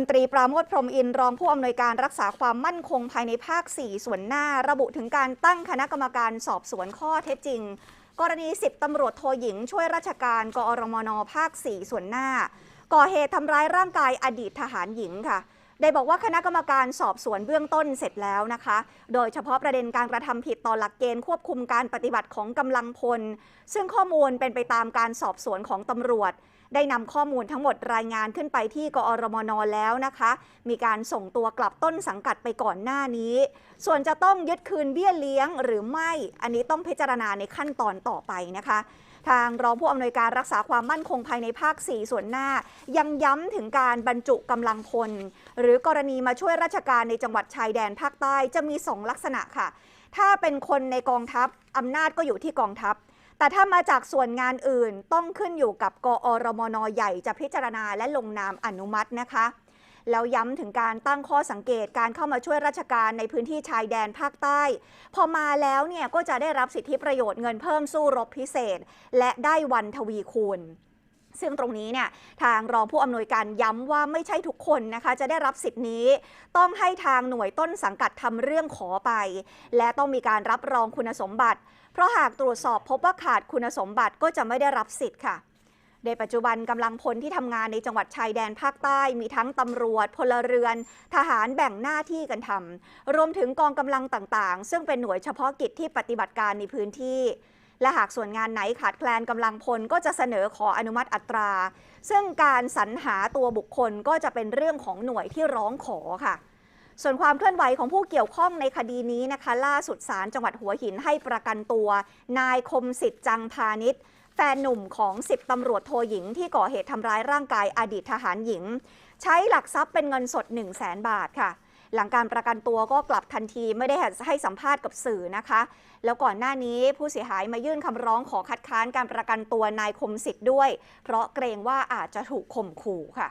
ลตรีปราโมทพรมอินรองผู้อำนวยการรักษาความมั่นคงภายในภาค 4 ส่วนหน้า ระบุถึงการตั้งคณะกรรมการสอบสวนข้อเท็จจริง กรณี 10 ตำรวจโทหญิง ช่วยราชการกอรมนภาค 4 ส่วนหน้า ก่อเหตุทำร้ายร่างกายอดีตทหารหญิงค่ะได้บอกว่าคณะกรรมการสอบสวนเบื้องต้นเสร็จแล้วนะคะ โดยเฉพาะประเด็นการกระทำผิดต่อหลักเกณฑ์ควบคุมการปฏิบัติของกำลังพล ซึ่งข้อมูลเป็นไปตามการสอบสวนของตำรวจ ได้นำข้อมูลทั้งหมดรายงานขึ้นไปที่กอรมนแล้วนะคะ มีการส่งตัวกลับต้นสังกัดไปก่อนหน้านี้ ส่วนจะต้องยึดคืนเบี้ยเลี้ยงหรือไม่ อันนี้ต้องพิจารณาในขั้นตอนต่อไปนะคะทางรองผู้อำนวยการรักษาความมั่นคงภายในภาค 4 ส่วนหน้า ยังย้ำถึงการบรรจุกำลังพล หรือกรณีมาช่วยราชการในจังหวัดชายแดนภาคใต้จะมี 2 ลักษณะค่ะ ถ้าเป็นคนในกองทัพอำนาจก็อยู่ที่กองทัพ แต่ถ้ามาจากส่วนงานอื่นต้องขึ้นอยู่กับกอรมนใหญ่จะพิจารณาและลงนามอนุมัตินะคะแล้วย้ำถึงการตั้งข้อสังเกตการเข้ามาช่วยราชการในพื้นที่ชายแดนภาคใต้ พอมาแล้วเนี่ยก็จะได้รับสิทธิประโยชน์เงินเพิ่มสู้รบพิเศษ และได้วันทวีคูณ ซึ่งตรงนี้เนี่ยทางรองผู้อำนวยการย้ำว่าไม่ใช่ทุกคนนะคะ จะได้รับสิทธินี้ ต้องให้ทางหน่วยต้นสังกัดทำเรื่องขอไป และต้องมีการรับรองคุณสมบัติ เพราะหากตรวจสอบพบว่าขาดคุณสมบัติก็จะไม่ได้รับสิทธิ์ค่ะในปัจจุบันกำลังพลที่ทำงานในจังหวัดชายแดนภาคใต้มีทั้งตำรวจ พลเรือน ทหารแบ่งหน้าที่กันทำรวมถึงกองกำลังต่างๆ ซึ่งเป็นหน่วยเฉพาะกิจที่ปฏิบัติการในพื้นที่ และหากส่วนงานไหนขาดแคลนกำลังพลก็จะเสนอขออนุมัติอัตรา ซึ่งการสรรหาตัวบุคคลก็จะเป็นเรื่องของหน่วยที่ร้องขอค่ะ ส่วนความเคลื่อนไหวของผู้เกี่ยวข้องในคดีนี้นะคะ ล่าสุดศาลจังหวัดหัวหินให้ประกันตัว นายคมสิทธิ์จังพาณิชย์แฟนหนุ่มของ 10ตำรวจโทหญิง ที่ก่อเหตุทำร้ายร่างกายอดีตทหารหญิง ใช้หลักทรัพย์เป็นเงินสด 1 0 0 0 0แบาทค่ะ หลังการประกันตัวก็กลับทันทีไม่ได้ให้สัมภาษณ์กับสื่อนะคะ แล้วก่อนหน้านี้ผู้เสียหายมายื่นคำร้องขอคัดค้านการประกันตัวนายคมสิทธิ์ด้วย เพราะเกรงว่าอาจจะถูกข่มขู่ค่ะ